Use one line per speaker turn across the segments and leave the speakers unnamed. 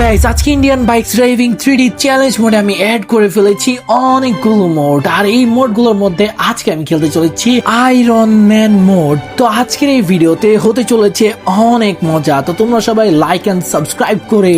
Guys আজকে Indian bike driving three D challenge মোডে আমি অ্যাড করে ফেলেছি অনেকগুলো মোড আর এই মোডগুলোর মধ্যে আজকে আমি খেলতে চলেছি আয়রন ম্যান মোড তো আজকের এই ভিডিওতে হতে চলেছে অনেক মজা। তো তোমরা সবাই লাইক অ্যান্ড সাবস্ক্রাইব করে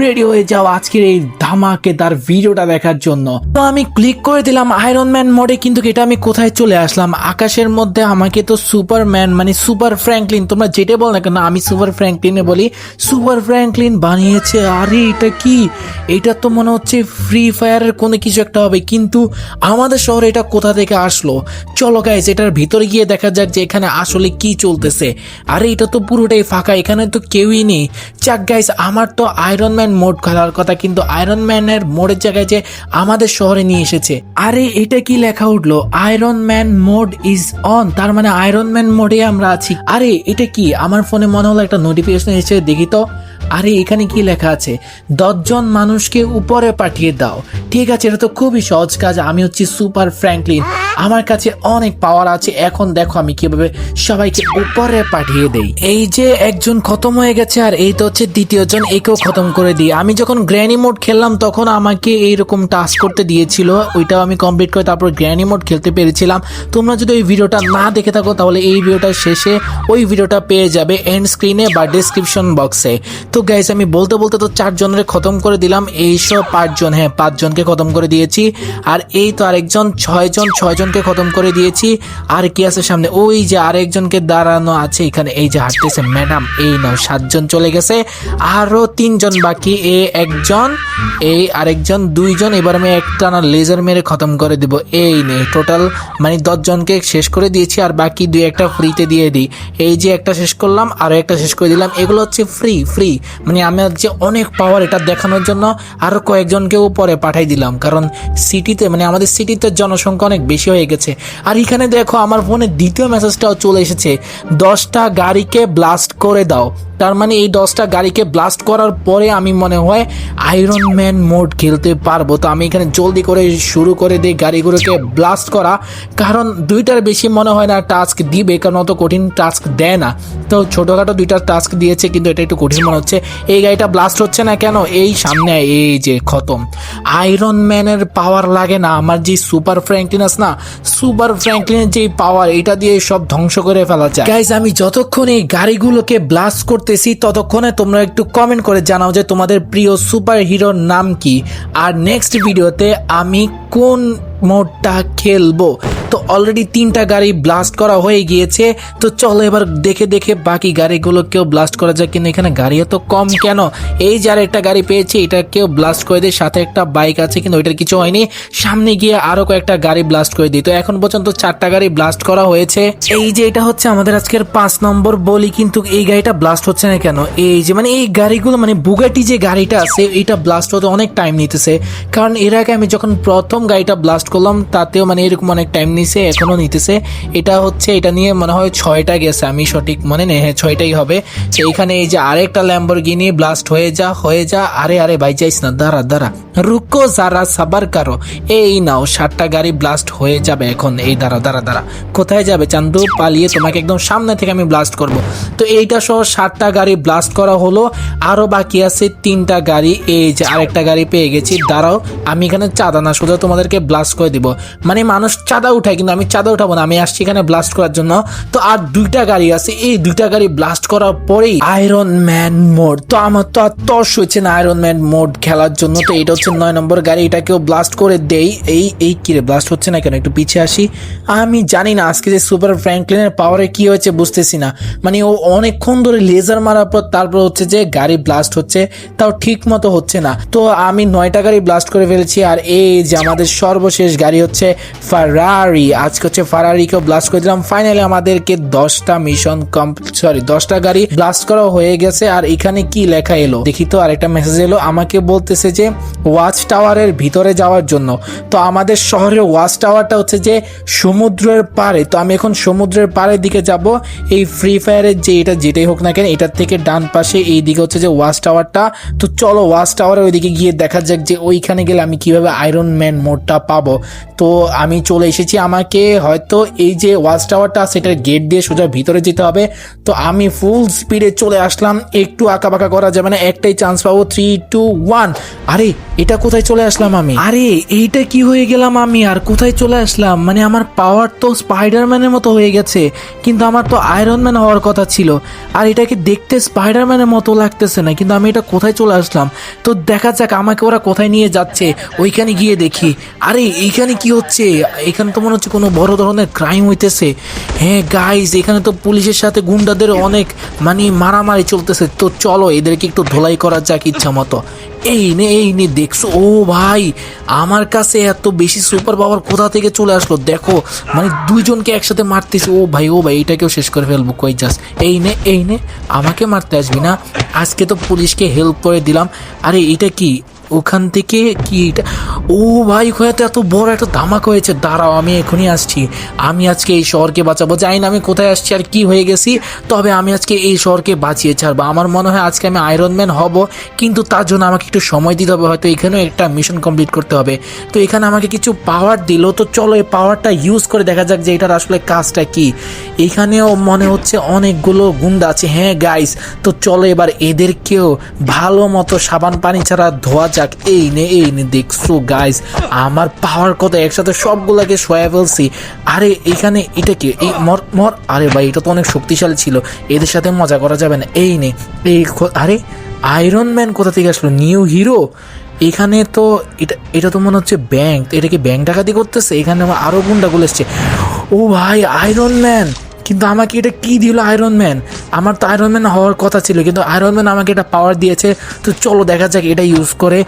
রেডি হয়ে যাও আজকের এই ধামাকেদার ভিডিওটা দেখার জন্য। তো আমি ক্লিক করে দিলাম আয়রন ম্যান মোডে কিন্তু এটা আমি কোথায় চলে আসলাম? আকাশের মধ্যে আমাকে তো সুপারম্যান মানে সুপার ফ্র্যাঙ্কলিন তোমরা যেটা বল না কেন, আমি সুপার ফ্র্যাঙ্কলিনে বলি সুপার ফ্র্যাঙ্কলিন বানিয়েছে আরে, এটা কি? এটা তো মনে হচ্ছে ফ্রি ফায়ারের কোনো কিছু একটা হবে। কিন্তু আমাদের শহরে এটা কোথা থেকে আসলো? চলো গাইজ এটার ভিতরে গিয়ে দেখা যাক যে এখানে আসলে কি চলতেছে। আরে, এটা তো পুরোটাই ফাঁকা, এখানে তো কেউই নেই। চাক গাইজ আমার তো আয়রন ম্যান মোড খেলার কথা, কিন্তু আয়রন ম্যানের মোডের জায়গায় যে আমাদের শহরে নিয়ে এসেছে। আরে, এটা কি লেখা উঠল? Iron man mode is on তার মানে আয়রন ম্যান মোডে আমরা আছি। আরে, এটা কি? আমার ফোনে মনে হলো একটা নোটিফিকেশন এসেছে, দেখি তো। আরে, এখানে কি লেখা আছে? দশজন মানুষকে উপরে পাঠিয়ে দাও। ঠিক আছে, এটা তো খুবই সহজ কাজ। আমি হচ্ছি সুপার ফ্র্যাঙ্কলিন। আমার কাছে অনেক পাওয়ার আছে। এখন দেখো আমি কীভাবে সবাইকে উপরে পাঠিয়ে দেই। এই যে একজন খতম হয়ে গেছে আর এই তো হচ্ছে দ্বিতীয় জন, একেও খতম করে দিই। আমি যখন গ্র্যানি মোড খেললাম তখন আমাকে এইরকম টাস্ক করতে দিয়েছিল। ওইটাও আমি কমপ্লিট করে তারপর গ্র্যানি মোড খেলতে পেরেছিলাম। তোমরা যদি ওই ভিডিওটা না দেখে থাকো তাহলে এই ভিডিওটার শেষে ওই ভিডিওটা পেয়ে যাবে এন্ড স্ক্রিনে বা ডিসক্রিপশন বক্সে তো গাইস আমি বলতে বলতে তো চারজনের খতম করে দিলাম। এইসব পাঁচজন হ্যাঁ পাঁচজনকে খতম করে দিয়েছি। আর এই তো আরেকজন, ছয়জন ছয়জন ছয়জনকে খতম করে দিয়েছি। আর কি আছে সামনে? ওই যে আরেকজনকে দাঁড়ানো আছে এখানে। এই যে হাঁটতেছে ম্যাডাম, এই নাও, সাতজন চলে গেছে। আরও তিনজন বাকি। এ একজন এই আরেকজন, দুইজন। এবার আমি একটা না লেজার মেরে খতম করে দিব। এই নে টোটাল মানে দশজনকে শেষ করে দিয়েছি। আর বাকি দুই একটা ফ্রিতে দিয়ে দিই। এই যে একটা শেষ করলাম, আরও একটা শেষ করে দিলাম। এগুলো হচ্ছে ফ্রি ফ্রি মানে আমার যে অনেক পাওয়ার এটা দেখানোর জন্য আরও কয়েকজনকেও পরে পাঠাই দিলাম। কারণ সিটিতে মানে আমাদের সিটিতে জনসংখ্যা অনেক বেশি হয়ে গেছে। আর এখানে দেখো আমার ফোনে দ্বিতীয় মেসেজটাও চলে এসেছে। দশটা গাড়িকে ব্লাস্ট করে দাও। তার মানে এই দশটা গাড়িকে ব্লাস্ট করার পরে আমি মনে হয় আয়রন ম্যান মোড খেলতে পারব। তো আমি এখানে জলদি করে শুরু করে দিই গাড়িগুলোকে ব্লাস্ট করা। কারণ দুইটার বেশি মনে হয় না টাস্ক দিবে, কারণ অত কঠিন টাস্ক দেয় না। তো ছোটোখাটো দুইটা টাস্ক দিয়েছে, কিন্তু এটা একটু কঠিন মনে হচ্ছে। এই গাড়িটা ব্লাস্ট হচ্ছে না কেন? এই সামনে, এই যে খতম। আয়রন ম্যানের পাওয়ার লাগে না। আমার যে সুপার ফ্র্যাঙ্কলিন না সুপার ফ্র্যাঙ্কলিনের যে পাওয়ার এটা দিয়ে সব ধ্বংস করে ফেলা যায় গাইজ আমি যতক্ষণ এই গাড়িগুলোকে ব্লাস্ট করতেছি, ততক্ষণে তোমরা একটু কমেন্ট করে জানাও যে তোমাদের প্রিয় সুপার হিরোর নাম কি। আর নেক্সট ভিডিওতে আমি কোন মোডটা খেলব? তো অলরেডি তিনটা গাড়ি ব্লাস্ট করা হয়ে গিয়েছে। তো চলো এবার দেখে দেখে বাকি গাড়িগুলোকেও ব্লাস্ট করা যায় কিন্তু এখানে গাড়ি এত কম কেন? এই যার একটা গাড়ি পেয়েছি এটাকেও ব্লাস্ট করে দিই সাথে একটা বাইক আছে কিন্তু ওইটার কিছু হয়নি। সামনে গিয়ে আরও কয়েকটা গাড়ি ব্লাস্ট করে দিই। তো এখন পর্যন্ত চারটা গাড়ি ব্লাস্ট করা হয়েছে। এই যে এটা হচ্ছে আমাদের আজকের পাঁচ নম্বর বলি, কিন্তু এই গাড়িটা ব্লাস্ট হচ্ছে না কেন? এই যে মানে এই গাড়িগুলো মানে বুগাটি যে গাড়িটা আছে, এটা ব্লাস্ট হতে অনেক টাইম নিতেছে। কারণ এর আগে আমি যখন প্রথম গাড়িটা ব্লাস্ট করলাম, তাতেও মানে এরকম অনেক টাইম নিছে, এখনও নিতেছে। এটা হচ্ছে, এটা নিয়ে মনে হয় ছয়টা গেছে, আমি সঠিক মনে নেই হ্যাঁ ছয়টাই হবে। তো এখানে এই যে আরেকটা ল্যাম্বরগিনি ব্লাস্ট হয়ে যা হয়ে যা, আরে আরে, ভাই, যাইস না, দাঁড়া দাঁড়া। রুকো, যারা, সাবার কারও। এই নাও, সাতটা গাড়ি ব্লাস্ট হয়ে যাবে এখন। এই দাঁড়া দাঁড়া দাঁড়া। কোথায় যাবে চান্দু? পালিয়ে তোমাকে একদম সামনে থেকে আমি ব্লাস্ট করব। তো এইটা সহ সাতটা গাড়ি ব্লাস্ট করা হলো। আরও বাকি আছে তিনটা গাড়ি। এই যে আরেকটা গাড়ি পেয়ে গেছি। দাঁড়াও, আমি এখানে চাঁদা না শুধু তোমাদেরকে ব্লাস্ট করে দিব। মানে মানুষ চাঁদা উঠায় কিন্তু আমি চাঁদা উঠাবো না। আমি আসছি এখানে ব্লাস্ট করার জন্য। তো আর দুইটা গাড়ি আছে। এই দুইটা গাড়ি ব্লাস্ট করার পরেই আয়রন ম্যান মোড তো আমার তো আর তর্স হয়েছে না আয়রন ম্যান মোড খেলার জন্য। তো এটা হচ্ছে নয় নম্বর গাড়ি। এটাকেও ব্লাস্ট করে দেই। এই এই কিরে ব্লাস্ট হচ্ছে না কেন? একটু পিছিয়ে আসি। আমি জানি না আজকে যে সুপার ফ্র্যাঙ্কলিনের পাওয়ারে কি হয়েছে, বুঝতেছি না। মানে ও অনেকক্ষণ ধরে লেজার মারার পর তারপর হচ্ছে যে গাড়ি ব্লাস্ট হচ্ছে। তাও ঠিক মতো হচ্ছে না। তো আমি নয়টা গাড়ি ব্লাস্ট করে ফেলেছি। আর এই যে আমাদের সর্বশেষ গাড়ি হচ্ছে ফারারি আজকে হচ্ছে ফারারিকেও ব্লাস্ট করে দিলাম। ফাইনালি আমাদেরকে দশটা মিশন কমপ্লিট সরি দশটা গাড়ি ব্লাস্ট করা হয়ে গেছে। আর এখানে কি লেখা এলো? দেখি তো আরেকটা মেসেজ এলো। আমাকে বলতেছে যে ওয়াচ টাওয়ারের ভিতরে যাওয়ার জন্য। তো আমাদের শহরের ওয়াচ টাওয়ারটা হচ্ছে যে সমুদ্রের পাড়ে। তো আমি এখন সমুদ্রের পাড়ের দিকে যাব। এই ফ্রি ফায়ারের যে এটা যেটাই হোক না কেন, এটার থেকে ডান পাশে এই দিকে হচ্ছে যে ওয়াচ টাওয়ারটা তো চলো ওয়াচ টাওয়ারের ওইদিকে গিয়ে দেখা যাক যে ওইখানে গেলে আমি কীভাবে আয়রন ম্যান মোডটা পাবো। তো আমি চলে এসেছি আমাকে হয়তো এই যে ওয়াচ টাওয়ারটা এটার গেট দিয়ে সোজা ভিতরে যেতে হবে। তো আমি ফুল স্পিডে চলে আসলাম। একটু আঁকা বাঁকা করা যাবে না, একটাই চান্স পাবো থ্রি টু ওয়ান আরে, এটা কোথায় চলে আসলাম আমি? আরে, এইটা কি হয়ে গেলাম আমি? আর কোথায় চলে আসলাম? মানে আমার পাওয়ার তো স্পাইডারম্যানের মতো হয়ে গেছে, কিন্তু আমার তো আয়রন ম্যান হওয়ার কথা ছিল। আর এটাকে দেখতে স্পাইডারম্যানের মতো লাগতেছে না? কিন্তু আমি এটা কোথায় চলে আসলাম? তো দেখা যাক আমাকে ওরা কোথায় নিয়ে যাচ্ছে। ওইখানে গিয়ে দেখি। আরে, এইখানে কি হচ্ছে? এখানে তো মনে হচ্ছে কোনো বড় ধরনের ক্রাইম হইতেছে। হ্যাঁ গাইজ এখানে তো পুলিশের সাথে গুন্ডাদের অনেক মানে মারামারি চলতেছে। তো চলো, এদেরকে একটু ধোলাই করা যাক ইচ্ছা মতো। এই নে এই নে, দেখছ? ও ভাই, আমার কাছে এত বেশি সুপার পাওয়ার কোথা থেকে চলে আসলো? দেখো মানে দুইজনকে একসাথে মারতেছে। ও ভাই ও ভাই, এটাকেও শেষ করে ফেলব, কই যাস। এই নে এই নে, আমাকে মারতে আসবি না? আজকে তো পুলিশকে হেল্প করে দিলাম। আরে, এটা কি? ওখান থেকে কি ও ভাই ওখানে এত বড় একটা ধামাক হয়েছে। দাঁড়াও, আমি এখনই আসছি। আমি আজকে এই শহরকে বাঁচাবো। জানি না আমি কোথায় আসছি আর কি হয়ে গেছি, তবে আমি আজকে এই শহরকে বাঁচিয়ে ছাড়বো। আমার মনে হয় আজকে আমি আয়রন ম্যান হব, কিন্তু তার জন্য আমাকে একটু সময় দিতে হবে। হয়তো এখানেও একটা মিশন কমপ্লিট করতে হবে। তো এখানে আমাকে কিছু পাওয়ার দিল। তো চলো এই পাওয়ারটা ইউজ করে দেখা যাক যে এটার আসলে কাজটা কি। এখানেও মনে হচ্ছে অনেকগুলো গুন্ডা আছে। হ্যাঁ গাইস তো চলো এবার এদেরকেও ভালো মতো সাবান পানি ছাড়া ধোয়া যাক এই নে এই নে, দেখছ গাইস আমার পাওয়ার কথা একসাথে সবগুলাকে সয়া ফেলছি। আরে, এখানে এটা কি? এই মর মর। আরে ভাই, এটা তো অনেক শক্তিশালী ছিল। এদের সাথে মজা করা যাবে না। এই নে, এই আরে আয়রন ম্যান কোথা থেকে আসলো? নিউ হিরো এখানে তো এটা এটা তো মনে হচ্ছে ব্যাংক এটা কি ব্যাংক ডাকাতি করতেছে? এখানে আমার আরও গুন্ডাগুলো এসছে। ও ভাই আয়রন ম্যান কিন্তু আমাকে এটা কি দিল আয়রন ম্যান আমার তো আয়রন ম্যান হওয়ার কথা ছিল, কিন্তু আয়রন ম্যান আমাকে এটা পাওয়ার দিয়েছে। তো চলো দেখা যাক এটা ইউজ করে।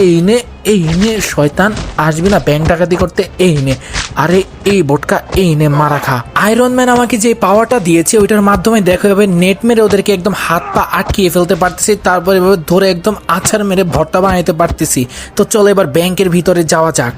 এই নে এই নে, শয়তান, আসবি না ব্যাংক ডাকাতি করতে, এই নে। আরে, এই বোটকা, এই নে, মারা খা। আয়রন ম্যান আমাকে যে পাওয়ারটা দিয়েছে, ওইটার মাধ্যমে দেখো এভাবে নেট মেরে ওদেরকে একদম হাত পা আটকিয়ে ফেলতে পারতেছি, তারপরে এভাবে ধরে একদম আছাড় মেরে ভর্তা বানাইতে পারতেছি। তো চলো এবার ব্যাংকের ভিতরে যাওয়া যাক।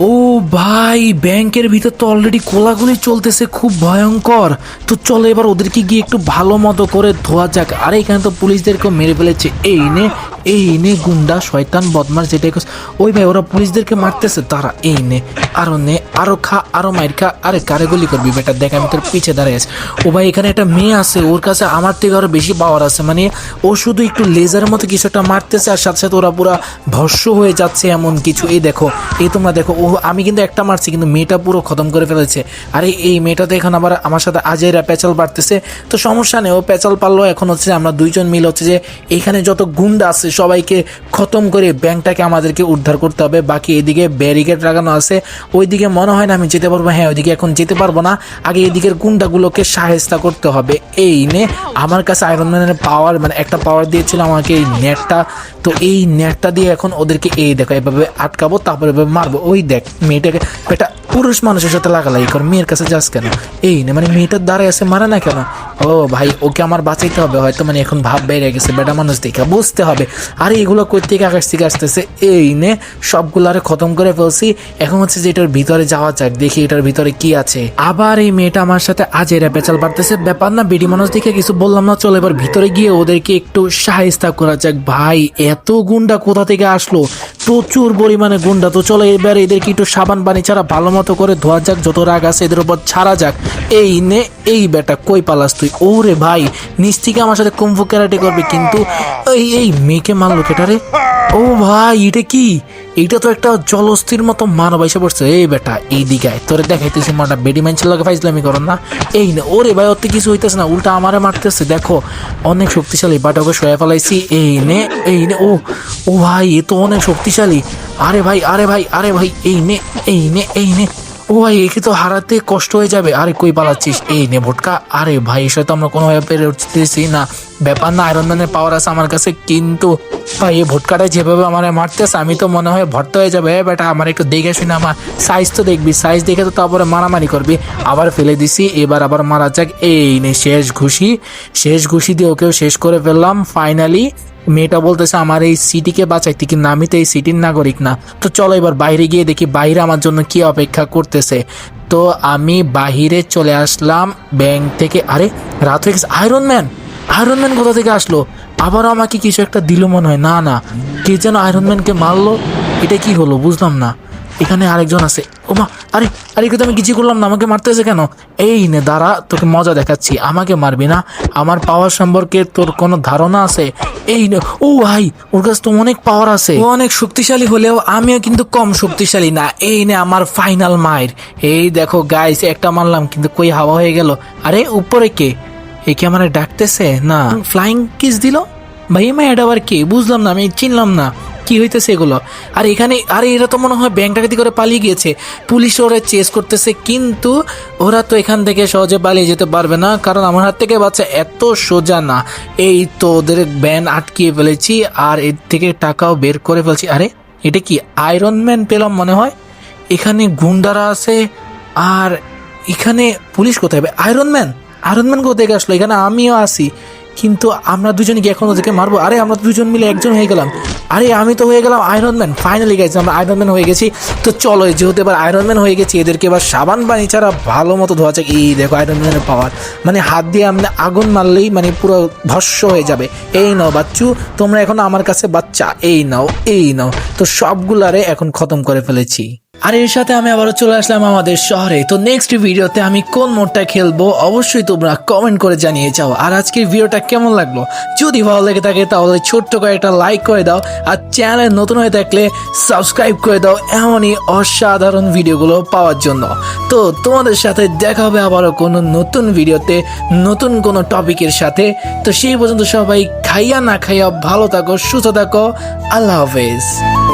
ও ভাই, ব্যাংকের ভিতর তো অলরেডি কোলাগুলি চলতেছে, খুব ভয়ঙ্কর। তো চলো এবার ওদেরকে গিয়ে একটু ভালো মতো করে ধোয়া যাক। আর এখানে তো পুলিশদেরকেও মেরে ফেলেছে। এই নে এই নে গুন্ডা, শয়তান বদমাস যেটাই। ওই ভাই, ওরা পুলিশদেরকে মারতেছে। তারা এই নে, আরও নে, আরও খা, আরও মাইর খা। আরে, কারে গুলি করবি বেটা? দেখ, আমি তোর পিছে দাঁড়িয়ে আছি। ও ভাই, এখানে একটা মেয়ে আছে। ওর কাছে আমার থেকে আরও বেশি পাওয়ার আছে। মানে ও শুধু একটু লেজারের মতো কিছু একটা মারতেছে, আর সাথে সাথে ওরা পুরা ভস্য হয়ে যাচ্ছে এমন কিছু। এই দেখো, এই তোমরা দেখো, ও আমি কিন্তু একটা মারছি, কিন্তু মেয়েটা পুরো খতম করে ফেলেছে। আরে, এই মেয়েটা তো এখন আবার আমার সাথে আজেরা পেঁচাল বাড়তেছে। তো সমস্যা নেই, ও পেঁচাল পারল এখন হচ্ছে আমরা দুইজন মিল হচ্ছে যে এখানে যত গুন্ডা আছে, সবাইকে খতম করে ব্যাংকটাকে আমাদেরকে উদ্ধার করতে হবে। বাকি এদিকে ব্যারিকেড লাগানো আছে। ওইদিকে মনে হয় না আমি যেতে পারব হ্যাঁ ওইদিকে এখন যেতে পারব না। আগে এদিকের গুন্ডাগুলোকে সাহেস্তা করতে হবে। এই নে, আমার কাছে আয়রন ম্যানের পাওয়ার মানে একটা পাওয়ার দিয়েছিল আমাকে এই নেটটা। তো এই নেটটা দিয়ে এখন ওদেরকে এই দেখো, এভাবে আটকাবো, তারপরে এভাবে মারবো। ওই দেখ মেয়েটাকে বেটা, পুরুষ মানুষের সাথে লাগালাই কর, মেয়ের কাছে যাস কেন? এই না মানে মেয়েটার দ্বারাই আছে, মারা না কেন? ও ভাই, ওকে আমার বাঁচাইতে হবে, হয়তো মানে এখন ভাব বেড়ে গেছে, বেটা মানুষ দেখে, বুঝতে হবে। আরে, এগুলো থেকে আকাশ থেকে আসতেছে? এই নে, সবগুলো আরে খতম করে ফেলছি। এখন হচ্ছে যে এটার ভিতরে যাওয়া যাক, দেখি এটার ভিতরে কি আছে। আবার এই মেয়েটা আমার সাথে আজ এরা পেঁচাল বাড়তেছে ব্যাপার না বেডি মানুষ দেখে কিছু বললাম না, চলো এবার ভিতরে গিয়ে ওদেরকে একটু সাহায্য করা যাক। ভাই, এত গুন্ডা কোথা থেকে আসলো? প্রচুর পরিমাণে গুন্ডা। তো চলো এবার এদেরকে একটু সাবান পানি ছাড়া ভালো মতো করে ধোয়া যাক, যত রাগ আছে এদের উপর ছাড়া যাক। এই নে, এই বেটা, কই পালাস তুই? ওরে ভাই নিচ থেকে আমার সাথে কুম্ফু ক্যারাটে করবে কিন্তু এই এই মেয়েকে মারলো কেটারে ও ভাই, এটা কি? এটা তো একটা জলস্থির মতো মানব এসে পড়ছে। এই বেটা, এই দিকায় তোরে দেখাইতেছি মাটা বেডি মাইনছিল লাগে ফাইজলামি করো না। এই না, ওরে ভাই, ওতে কিছু হইতেছে না। উল্টা আমারে মারতেছে। দেখো, অনেক শক্তিশালী বাট ওকে ফেলাইছি। এই নে এই নে, ও ও ভাই, এ তো অনেক শক্তিশালী। আরে ভাই আরে ভাই আরে ভাই, এই নে এই নে এই নে। ও ভাই একে তো হারাতে কষ্ট হয়ে যাবে। আরে, কই পালাচ্ছিস? এই নে ভোটকা। আরে ভাই এসে তো আমরা কোনোভাবে পেরে উঠতেছি না। ব্যাপার না আয়রন ম্যানের পাওয়ার আছে আমার কাছে, কিন্তু ভাই, এই ভোটকাটা যেভাবে আমার মারতেছে, আমি তো মনে হয় ভর্তা হয়ে যাবে। বেটা, আমার একটু দেখে শুনে আমার সাইজ তো দেখবি। সাইজ দেখে তো তারপরে মারামারি করবি। আবার ফেলে দিছি, এবার আবার মারা যাক। এই নে, শেষ ঘুষি। শেষ ঘুষি দিয়ে ওকেও শেষ করে ফেললাম ফাইনালি মেয়েটা বলতেছে, আমার এই সিটিকে বাঁচাইতে কিন্তু আমি তো এই সিটির নাগরিক না। তো চলো এবার বাইরে গিয়ে দেখি, বাইরে আমার জন্য কি অপেক্ষা করতেছে। তো আমি বাহিরে চলে আসলাম ব্যাংক থেকে। আরে, রাত হয়ে গেছে। আয়রন ম্যান আয়রন ম্যান কোথা থেকে আসলো? আবারও আমাকে কিছু একটা দিল মনে হয়। না না। কে যেন আয়রন ম্যানকে মারলো? এটা কি হলো? বুঝলাম না। এখানে আরেকজন আছে। ওমা আরে আরে একে তো আমি কিছু করলাম না আমাকে মারতেছে কেন? এই নে দাঁড়া তোকে মজা দেখাচ্ছি। আমাকে মারবি না আমার পাওয়ার সম্পর্কে তোর কোনো ধারণা আছে? এই নে ও ভাই ওর কাছে তো অনেক পাওয়ার আছে। ও অনেক শক্তিশালী হলেও আমিও কিন্তু কম শক্তিশালী না। এই নে আমার ফাইনাল মায়ের এই দেখো গাইস একটা মারলাম কিন্তু কই হাওয়া হয়ে গেল? আরে উপরে কে? এ কি আমার ডাকতেছে? না। ফ্লাইং কিস দিল? ভাই মা এটা আবার কে? বুঝলাম না আমি চিনলাম না। কি হইতেছে এগুলো? আর এখানে, আরে এরা তো মনে হয় ব্যাংক ডাকাতি করে পালিয়ে গিয়েছে। পুলিশ ওরা চেস করতেছে, কিন্তু ওরা তো এখান থেকে সহজে পালিয়ে যেতে পারবে না, কারণ আমার হাত থেকে বাচ্চা এত সোজা না। এই তো ওদের ব্যান আটকিয়ে ফেলেছি, আর এর থেকে টাকাও বের করে ফেলছি। আরে, এটা কি আয়রন ম্যান পেলাম মনে হয়? এখানে গুন্ডারা আছে, আর এখানে পুলিশ কোথায়? আয়রন ম্যান আয়রন ম্যান কোথায় আসলো? এখানে আমিও আছি। কিন্তু আমরা দুজনে কি এখন ওদেরকে মারবো। আরে, আমরা দুজন মিলে একজন হয়ে গেলাম। আরে, আমি তো হয়ে গেলাম আয়রন ম্যান ফাইনালি গেছি আমরা আয়রন ম্যান হয়ে গেছি। তো চলো যেহেতু এবার আয়রন ম্যান হয়ে গেছি, এদেরকে এবার সাবান পানি ছাড়া ভালো মতো ধোয়া যাক। এই দেখো আয়রন ম্যানের পাওয়ার মানে হাত দিয়ে আমরা আগুন মারলেই মানে পুরো ভস্য হয়ে যাবে। এই নাও, বাচ্চু, তোমরা এখন আমার কাছে বাচ্চা। এই নাও এই নাও। তো সবগুলারে এখন খতম করে ফেলেছি। আর এর সাথে আমি আবারও চলে আসলাম আমাদের শহরে। তো নেক্সট ভিডিওতে আমি কোন মোডটা খেলব অবশ্যই তোমরা কমেন্ট করে জানিয়ে যাও। আর আজকের ভিডিওটা কেমন লাগল? যদি ভালো লেগে থাকে তাহলে ছোট্ট করে একটা লাইক করে দাও। আর চ্যানেল নতুন হয়ে থাকলে সাবস্ক্রাইব করে দাও এমনই অসাধারণ ভিডিওগুলো পাওয়ার জন্য। তো তোমাদের সাথে দেখা হবে আবারও কোনো নতুন ভিডিওতে নতুন কোনো টপিকের সাথে। তো সেই পর্যন্ত সবাই খাইয়া না খাইয়া ভালো থাকো, সুস্থ থাকো। আল্লাহ হাফেজ।